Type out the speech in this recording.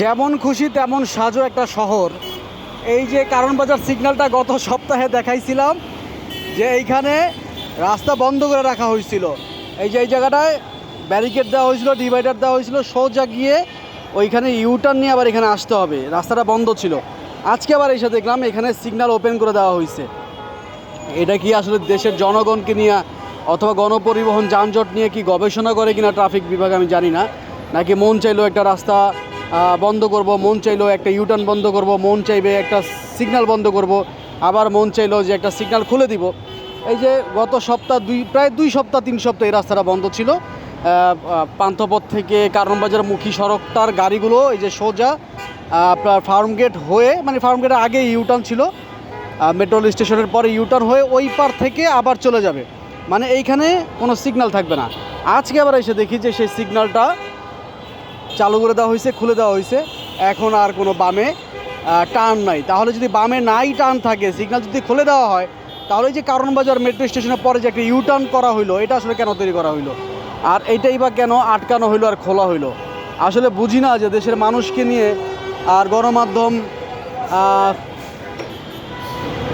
যেমন খুশি তেমন সাজো একটা শহর। এই যে কারণ বাজার সিগন্যালটা গত সপ্তাহে দেখাইছিলাম যে এইখানে রাস্তা বন্ধ করে রাখা হয়েছিল। এই যে এই জায়গাটায় ব্যারিকেড দেওয়া হয়েছিল ডিভাইডার দেওয়া হয়েছিল, সোজা গিয়ে ওইখানে ইউটার্ন নিয়ে আবার এখানে আসতে হবে। রাস্তাটা বন্ধ ছিল। আজকে আবার এসে দেখলাম এখানে সিগন্যাল ওপেন করে দেওয়া হয়েছে। এটা কি আসলে দেশের জনগণকে নিয়ে অথবা গণপরিবহন যানজট নিয়ে কি গবেষণা করে কিনা ট্রাফিক বিভাগ আমি জানি না, নাকি মন চাইলো একটা রাস্তা বন্ধ করব, মন চাইলো একটা ইউটার্ন বন্ধ করব, মন চাইবে একটা সিগনাল বন্ধ করব, আবার মন চাইলো যে একটা সিগনাল খুলে দিব। এই যে গত সপ্তাহ দুই, প্রায় দুই সপ্তাহ, তিন সপ্তাহ এই রাস্তাটা বন্ধ ছিল। পান্থপথ থেকে কারণবাজার মুখী সড়কটার গাড়িগুলো এই যে সোজা আপনার ফার্ম গেট হয়ে মানে ফার্ম গেটের আগে ইউটার্ন ছিল। মেট্রো স্টেশনের পরে ইউটার্ন হয়ে ওই পার থেকে আবার চলে যাবে। মানে এইখানে কোনো সিগনাল থাকবে না। আজকে আবার এসে দেখি যে সেই সিগন্যালটা চালু করে দেওয়া হয়েছে, খুলে দেওয়া হয়েছে। এখন আর কোনো বামে টার্ন নাই। তাহলে যদি বামে নাই টার্ন থাকে সিগনাল যদি খুলে দেওয়া হয়, তাহলে যে যে কারণবাজার মেট্রো স্টেশনের পরে যে একটা ইউটার্ন করা হইল, এটা আসলে কেন তৈরি করা হইল? আর এইটাই বা কেন আটকানো হইল আর খোলা হইল? আসলে বুঝি না যে দেশের মানুষকে নিয়ে আর গণমাধ্যম